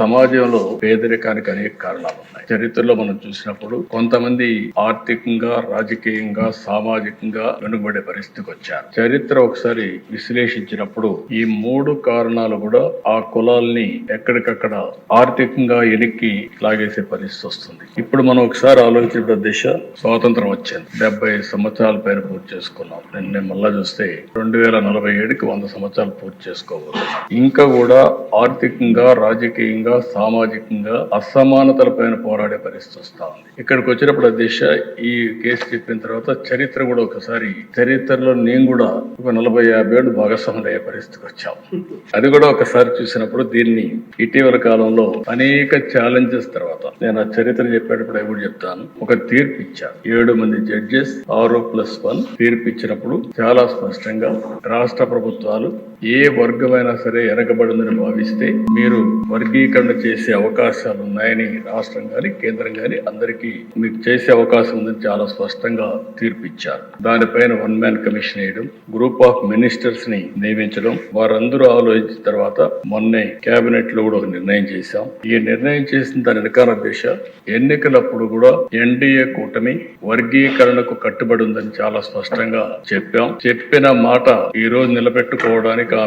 సమాజంలో పేదరికానికి అనేక కారణాలు ఉన్నాయి. చరిత్రలో మనం చూసినప్పుడు కొంతమంది ఆర్థికంగా రాజకీయంగా సామాజికంగా వెనుకబడే పరిస్థితికి వచ్చారు. చరిత్ర ఒకసారి విశ్లేషించినప్పుడు ఈ మూడు కారణాలు కూడా ఆ కులాల్ని ఎక్కడికక్కడ ఆర్థికంగా ఎనిక్కి లాగేసే పరిస్థితి వస్తుంది. ఇప్పుడు మనం ఒకసారి ఆలోచించిన దిశ స్వాతంత్రం వచ్చింది. డెబ్బై సంవత్సరాల పైన పూర్తి చేసుకున్నాం. నిన్న మళ్ళా చూస్తే రెండు వేల నలభై ఏడుకి వంద సంవత్సరాలు పూర్తి చేసుకోవాలి ఇంకా కూడా ఆర్థికంగా రాజకీయంగా సామాజికంగా అసమానతల పైన పోరాడే పరిస్థితి వస్తా ఉంది. ఇక్కడికి వచ్చినప్పుడు దిశ ఈ కేసు చెప్పిన తర్వాత చరిత్ర కూడా ఒకసారి చరిత్రలో నేను కూడా ఒక నలభై యాభై ఏళ్ళు భాగస్వాములు అయ్యే పరిస్థితికి వచ్చాం. అది కూడా ఒకసారి చూసినప్పుడు దీన్ని ఇటీవల కాలంలో అనేక ఛాలెంజెస్ తర్వాత నేను ఆ చరిత్ర చెప్పేటప్పుడు అవి కూడా చెప్తాను. ఒక తీర్పు ఇచ్చారు. ఏడు మంది జడ్జెస్ ఆరు ప్లస్ వన్ తీర్పు ఇచ్చినప్పుడు చాలా స్పష్టంగా రాష్ట్ర ప్రభుత్వాలు ఏ వర్గమైనా సరే వెనకబడిందని భావిస్తే మీరు వర్గీకరణ చేసే అవకాశాలు ఉన్నాయని రాష్ట్రం గాని కేంద్రం గాని అందరికీ మీకు చేసే అవకాశం ఉందని చాలా స్పష్టంగా తీర్పు ఇచ్చారు. దానిపైన వన్ మ్యాన్ కమిషన్ వేయడం గ్రూప్ ఆఫ్ మినిస్టర్స్ని నియమించడం వారందరూ ఆలోచించిన తర్వాత మొన్నే కేబినెట్లో కూడా ఒక నిర్ణయం చేశాం. ఈ నిర్ణయం చేసిన దాని వెనకాల దిశ ఎన్నికలప్పుడు కూడా ఎన్డీఏ కూటమి వర్గీకరణకు కట్టుబడి ఉందని చాలా స్పష్టంగా చెప్పాం. చెప్పిన మాట ఈ రోజు నిలబెట్టుకోవడానికి ఆ